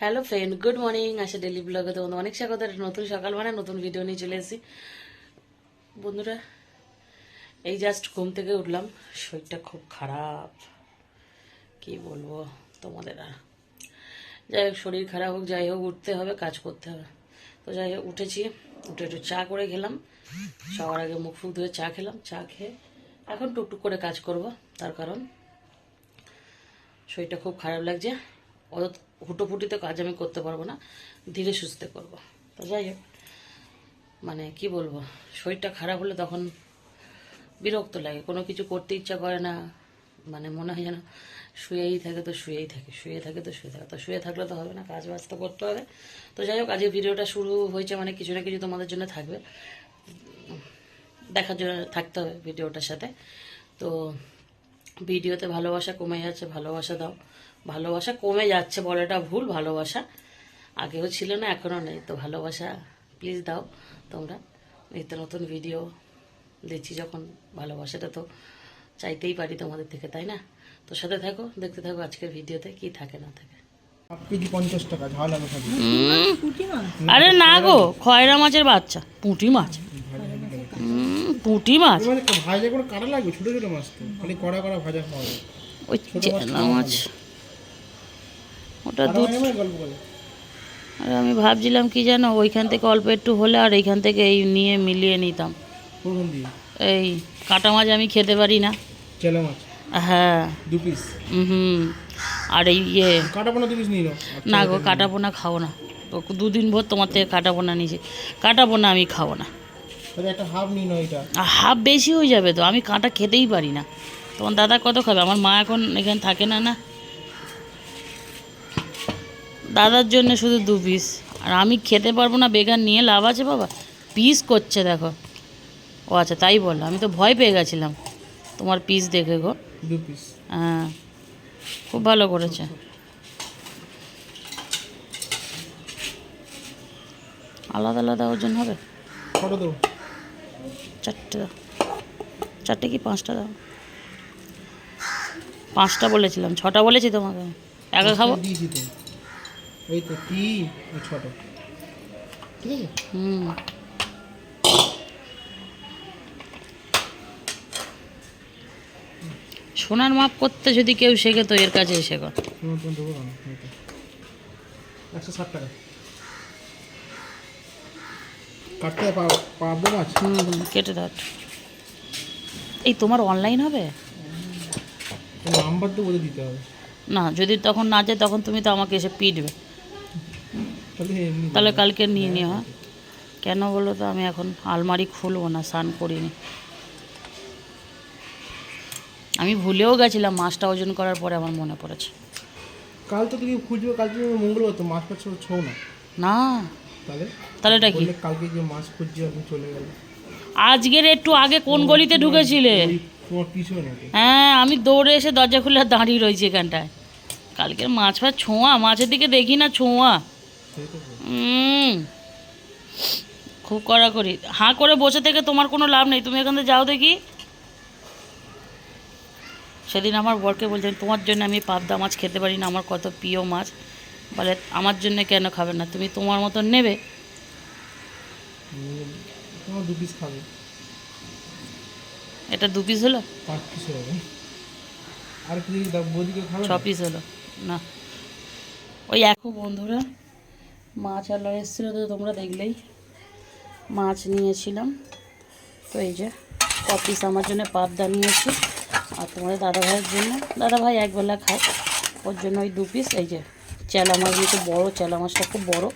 Hello friend good morning আসে daily ব্লগে তোমাদের অনেক স্বাগত। নতুন সকাল মানে নতুন ভিডিও নিয়ে চলে এসেছি। বন্ধুরা, এই জাস্ট ঘুম থেকে উঠলাম। শরীরটা খুব খারাপ। কি বলব তোমাদের আর? যাই হোক, শরীর খারাপ হোক, যাই হোক, উঠতে হবে, কাজ করতে হবে। তো যাই হোক, উঠেছি। উঠে একটু চা করে খেলাম। সবার আগে মুখ ফুক ধুয়ে চা খেলাম। চা খেয়ে এখন টুকটুক করে কাজ করব। তার কারণ শরীরটা খুব খারাপ লাগছে। অত হুটোপুটিতে কাজ আমি করতে পারব না, ধীরে সুস্থে করব। তো যাই হোক মানে কি বলব, শরীরটা খারাপ হলে তখন বিরক্ত লাগে, কোনো কিছু করতে ইচ্ছা করে না মানে মনে হয় যেন শুয়েই থাকে তো শুয়েই থাকে, শুয়ে থাকে তো শুয়ে থাকে, তো শুয়ে থাকলে তো হবে না, কাজ বাজ তো করতে হবে। তো যাই হোক, আজকে ভিডিওটা শুরু হয়েছে মানে কিছু না কিছু তোমাদের জন্য থাকবে, দেখার জন্য থাকতে হবে ভিডিওটার সাথে। তো ভিডিওতে ভালোবাসা কমে যাচ্ছে, ভালোবাসা দাও। ভালোবাসা কমে যাচ্ছে বলাটা ভুল ভালোবাসা আগেও ছিল না এখনও নেই। তো ভালোবাসা প্লিজ দাও তোমরা। নিত্য নতুন ভিডিও দিচ্ছি যখন ভালোবাসাটা তো চাইতেই পারি তোমাদের থেকে তাই না? তো সাথে থাকো দেখতে থাকো আজকের ভিডিওতে কি থাকে না থাকে। আরে না গো খয়রা মাছের বাচ্চা পুঁটি মাছ। পুঁটি মাছ। মানে ভাজা করে কাটা লাগবে? ছোটো ছোটো মাছ তো খালি কড়া কড়া ভাজা খাওয়া ওই চেনা মাছ। ওটা দুধ আর আমি ভাবছিলাম কি জানো ওইখান থেকে অল্প একটু হলে আর এইখান থেকে এই নিয়ে মিলিয়ে নিতাম। এই কাঁটা মাছ আমি খেতে পারি না। হ্যাঁ। দু পিস হুম। আর এই ইয়ে দু পিস না গো কাটা পোনা খাব না দুদিন ভর তোমার থেকে কাটা পোনা নিয়েছি। কাটা পোনা আমি খাব না। হাফ বেশি হয়ে যাবে তো আমি কাঁটা খেতেই পারি না। তোমার দাদা কত খাবে? আমার মা এখন এখানে থাকে না না। দাদার জন্য শুধু দু পিস আর আমি খেতে পারব না বেগান নিয়ে লাভ আছে বাবা? পিস করছে দেখো। ও আচ্ছা তাই বলো আমি তো ভয় পেয়ে গেছিলাম। তোমার পিস দেখে গো। দু পিস হ্যাঁ খুব ভালো করেছে। আলাদা আলাদা ওজন হবে? চারটে দাও। চারটে কি পাঁচটা দাও? পাঁচটা বলেছিলাম ছটা বলেছি তোমাকে। একা খাব? এই তো আর ছটা। ঠিক আছে হুম। সোনার মাপ করতে যদি কেউ শেখে তো এর কাছে শেখো। একশো ষাট টাকা। কাটতে পা- মাছ? হুম হুম কেটে দাও। এই তোমার অনলাইন হবে? নাম্বার তো বলে দিতে হবে। না যদি তখন না যায় তখন তুমি তো আমাকে এসে পিটবে। তাহলে কালকে নিয়ে নিও হ্যাঁ। কেন বলো তো আমি এখন আলমারি খুলবো না স্নান করিনি। আমি ভুলেও গেছিলাম মাছটা ওজন করার পরে আমার মনে পড়েছে। কাল তো তুমি খুঁজবে কাল তুমি মঙ্গলবার তো মাছ পাচ্ছ ছো না? না। তাহলে? তাহলে এটা কি? কালকে যে মাছ খুঁজছে আমি চলে গেল আজকের একটু আগে কোন গলিতে ঢুকেছিলে? হ্যাঁ আমি দৌড়ে এসে দরজা খুলে দাঁড়িয়ে রয়েছি এখানটায়। কালকের মাছ ফাছ ছোঁয়া মাছের দিকে দেখি না ছোঁয়া। খুব কড়াকড়ি। হাঁ করে বসে থেকে তোমার কোনো লাভ নেই। তুমি এখান থেকে যাও দেখি। সেদিন আমার বরকে বলছেন তোমার জন্য আমি পাবদা মাছ খেতে পারি না আমার কত প্রিয় মাছ। বলে আমার জন্য কেন খাবে না? তুমি তোমার মতন নেবে? দু পিস খাবে। এটা দু পিস হলো? পাঁচ পিস হবে আর কি বদিকে খাবে ছ পিস হলো। না। ওই এখন বন্ধুরা মাছ আলার এসেছিল তো তোমরা দেখলেই। মাছ নিয়েছিলাম। তো এই যে ক পিস আমার জন্য পাবদা নিয়েছি। আর তোমাদের দাদা ভাইয়ের জন্য। দাদা ভাই একবেলা খায়। ওর জন্য ওই দু পিস এই যে, চেলা মাছ একটু বড়ো, চেলা মাছটা খুব বড়ো,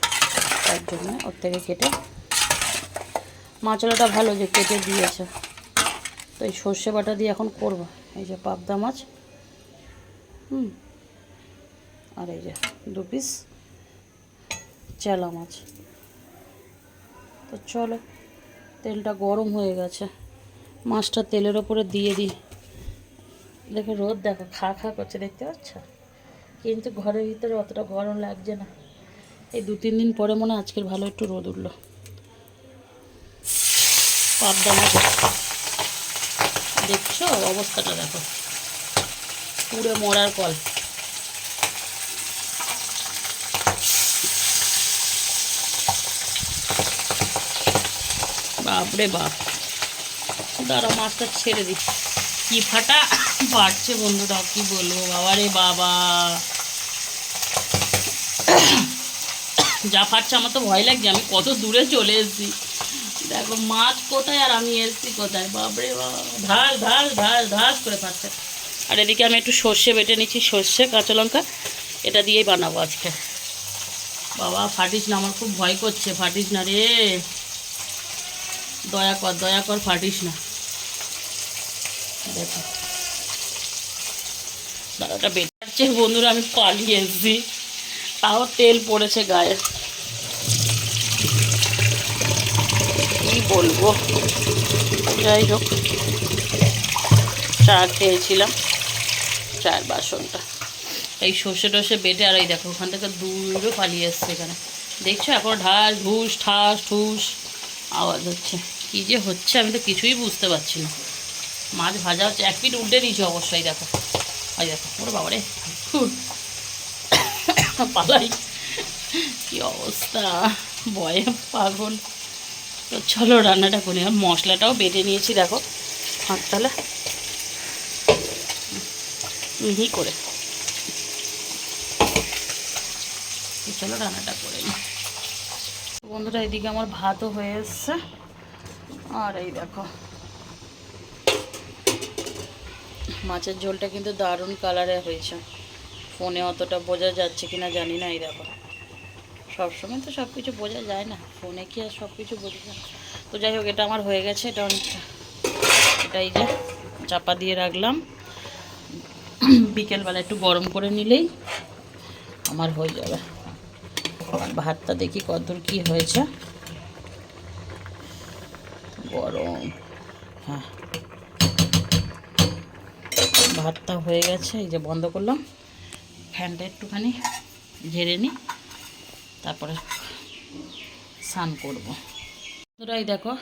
তার জন্য ওর থেকে কেটে মাছলাটা ভালো যে কেটে দিয়েছে। তো এই সর্ষে বাটা দিয়ে এখন করব। এই যে পাবদা মাছ। হুম। আর এই যে দু পিস চেলা মাছ। তো চলো, তেলটা গরম হয়ে গেছে। মাছটা তেলের ওপরে দিয়ে দিই। দেখো রোদ, দেখো খা খা করছে, দেখতে পাচ্ছ? কিন্তু ঘরের ভিতরে অতটা গরম লাগছে না। এই দু, তিন দিন পরে মনে আজকের ভালো একটু রোদ উঠল। পাবদা দেখছ অবস্থাটা দেখো। পুরো মরার কল। বাপরে বাপ। দাঁড়া মাছটা ছেড়ে দিই। কি ফাটা? বাড়ছে বন্ধুরা কি বলব? বাবা রে বাবা। যা ফাটছে, আমার তো ভয় লাগছে। আমি কত দূরে চলে এসেছি। দেখো, মাছ কোথায় আর আমি এসেছি কোথায়? বাপরে বাবা ঢাল ঢাল ঢাল ঢাস করে ফাটছে। আর এদিকে আমি একটু সর্ষে বেটে নিচ্ছি, সর্ষে, কাঁচা লঙ্কা। এটা দিয়েই বানাবো আজকে। বাবা, ফাটিস না, আমার খুব ভয় করছে, ফাটিস না রে। দয়া কর দয়া কর, ফাটিস না। দেখো। দাদাটা বেটাচ্ছে বন্ধুরা, আমি পালিয়ে এসেছি। তাও তেল পড়েছে গায়ে। কি বলব? যাই হোক, চা খেয়েছিলাম, চায়ের বাসনটা। এই সর্ষে টসে বেটে আর এই দেখো, ওখান থেকে দূরে পালিয়ে এসছে এখানে। দেখছ, এখন ঢাস ঢুস, ঠাস, ঠুস, আওয়াজ হচ্ছে। কী যে হচ্ছে আমি তো কিছুই বুঝতে পারছি না। মাছ ভাজা হচ্ছে, এক পিঠ উল্টে দিয়েছি অবশ্যই, দেখো। ওই দেখো, ওরে বাবারে। পালাই। কি অবস্থা? ভয়ে পাগল। তো চলো, রান্নাটা করি আর মশলাটাও বেটে নিয়েছি, দেখো। হাত তাহলে মিহি করে। চলো, রান্নাটা করে নিই। বন্ধুরা, এদিকে আমার ভাতও হয়ে এসছে। আর এই দেখো। মাছের ঝোলটা কিন্তু দারুণ কালারে হয়েছে। ফোনে অতটা বোঝা যাচ্ছে কিনা জানি না এই দেখো। সবসময় তো সব কিছু বোঝা যায় না। ফোনে কি আর সব কিছু বোঝা যায়? তো যাই হোক, এটা আমার হয়ে গেছে। এটা অনেকটা এটা এই যে চাপা দিয়ে রাখলাম। বিকেলবেলা একটু গরম করে নিলেই আমার হয়ে যাবে। ভাতটা দেখি কতদূর কি হয়েছে। হ্যাঁ। ভাতটা হয়ে গেছে, এই যে বন্ধ করলাম। ফ্যানটা একটুখানি ঝেড়ে নিই, তারপরে স্নান করব। তোরাই দেখো,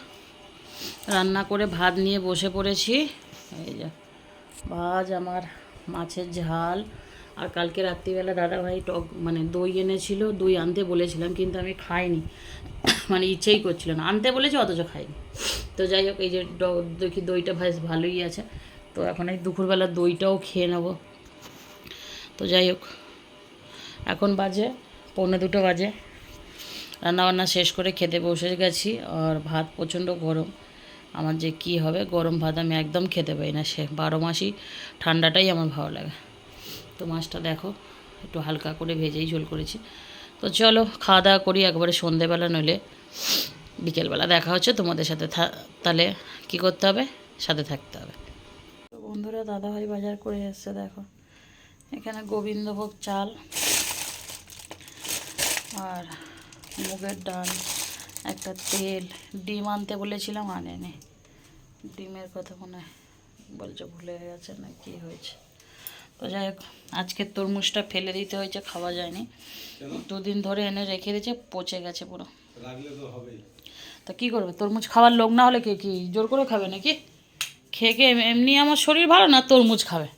রান্না করে ভাত নিয়ে বসে পড়েছি। এই যে ভাজ আমার মাছের ঝাল। আর কালকে রাত্রিবেলা দাদাভাই টক মানে দই এনেছিল, দই আনতে বলেছিলাম, কিন্তু আমি খাইনি। মানে ইচ্ছেই করছিল না। আনতে বলেছি, অথচ খাইনি। তো যাই হোক, এই যে দেখি দইটা বেশ ভালোই আছে। তো এখন এই দুপুরবেলা দইটাও খেয়ে নেব। তো যাই হোক, এখন বাজে, পৌনে দুটো বাজে। রান্নাবান্না শেষ করে খেতে বসে গেছি আর ভাত প্রচণ্ড গরম। আমার যে কি হবে, গরম ভাত আমি একদম খেতে পাই না। সে বারো মাসই ঠান্ডাটাই আমার ভালো লাগে। তো মাছটা দেখো, একটু হালকা করে ভেজেই ঝোল করেছি। তো চলো, খাওয়া দাওয়া করি একবারে সন্ধেবেলা নইলে। বিকেলবেলা দেখা হচ্ছে তোমাদের সাথে থা- তাহলে কি করতে হবে? সাথে থাকতে হবে। তো বন্ধুরা দাদাভাই বাজার করে এসছে দেখো। এখানে গোবিন্দভোগ চাল আর মুগের ডাল একটা তেল ডিম আনতে বলেছিলাম আনেনি। ডিমের কথা মনে হয় বলছে ভুলে গেছে না কি হয়েছে। তো যাই হোক আজকে তরমুজটা ফেলে দিতে হয়েছে খাওয়া যায়নি। দুদিন ধরে এনে রেখে দিয়েছে পচে গেছে পুরো। তা কী করবে? তরমুজ খাওয়ার লোক না হলে কে কি জোর করে খাবে নাকি? খেয়ে খেয়ে এমনি আমার শরীর ভালো না তরমুজ খাবে।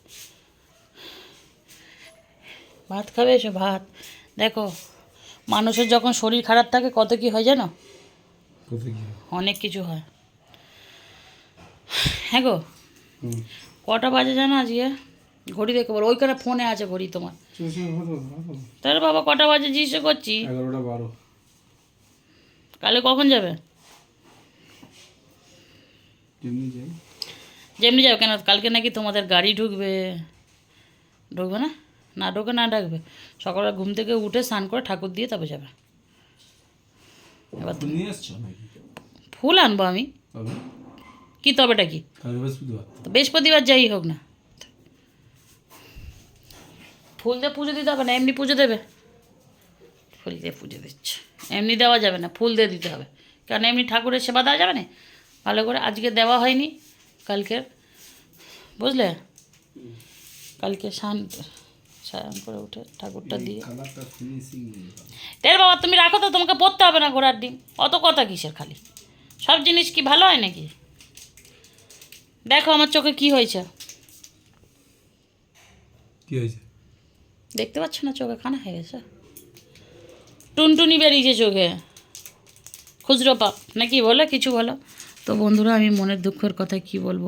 ভাত খাবে এসে ভাত। দেখো মানুষের যখন শরীর খারাপ থাকে কত কি হয় জানো? অনেক কিছু হয়। হ্যাঁ গো কটা বাজে জানো আজকে? ঘড়ি দেখে বলো ওইখানে ফোনে আছে ঘড়ি তোমার। তাহলে বাবা কটা বাজে জিজ্ঞেস করছি? এগারোটা বারো। কালে কখন যাবে? যেমনি যাই। যেমনি যাবে কেন? কালকে নাকি তোমাদের গাড়ি ঢুকবে। ঢুকবে না? না ঢুকে না ডাকবে সকালে ঘুম থেকে উঠে স্নান করে ঠাকুর দিয়ে তবে যাবে। এবার তুমি ফুল আনব আমি। কি তবেটা কি? বৃহস্পতিবার বৃহস্পতিবার যাই হোক না। ফুল দিয়ে পুজো দিতে হবে না? এমনি পুজো দেবে? ফুল দিয়ে পুজো দিচ্ছে। এমনি দেওয়া যাবে না। ফুল দিয়ে দিতে হবে। কারণ এমনি ঠাকুরের সেবা দেওয়া যাবে না? ভালো করে। আজকে দেওয়া হয়নি কালকের। বুঝলে? কালকে স্নান স্নান করে উঠে ঠাকুরটা দিয়ে। তেল বাবা তুমি রাখো তো তোমাকে পড়তে হবে না ঘোড়ার ডিম। অত কথা কিসের খালি? সব জিনিস কি ভালো হয় নাকি? দেখো আমার চোখে কি হয়েছে। কি হয়েছে? দেখতে পাচ্ছ না? চোখে খানা হয়ে গেছে। টুনটুনি বেরিয়েছে চোখে। খুচরো পাপ। নাকি বলো কিছু বলো? তো বন্ধুরা আমি মনের দুঃখের কথা কি বলব?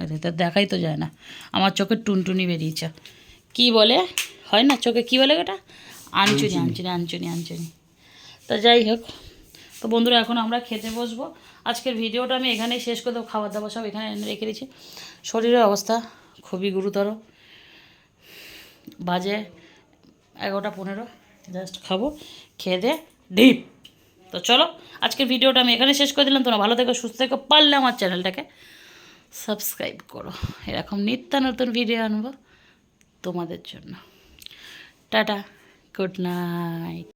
আরে তা দেখাই তো যায় না। আমার চোখে টুনটুনি বেরিয়েছে। কি বলে? হয় না চোখে? কি বলে ওটা? আনচুনি আনচুনি আনচুনি আনচুনি তা যাই হোক তো বন্ধুরা এখন আমরা খেতে বসবো। আজকের ভিডিওটা আমি এখানেই শেষ করে দেবো। খাবার দাবার সব এখানে এনে রেখে দিয়েছি। শরীরের অবস্থা খুবই গুরুতর। বাজে এগারোটা পনেরো। জাস্ট খাব খেয়ে দে ডিপ তো চলো, আজকের ভিডিওটা আমি এখানে শেষ করে দিলাম। তোমরা ভালো থেকো, সুস্থ থেকো, পারলে আমার চ্যানেলটাকে সাবস্ক্রাইব করো। এরকম নিত্য নতুন ভিডিও আনব তোমাদের জন্য। Tata good night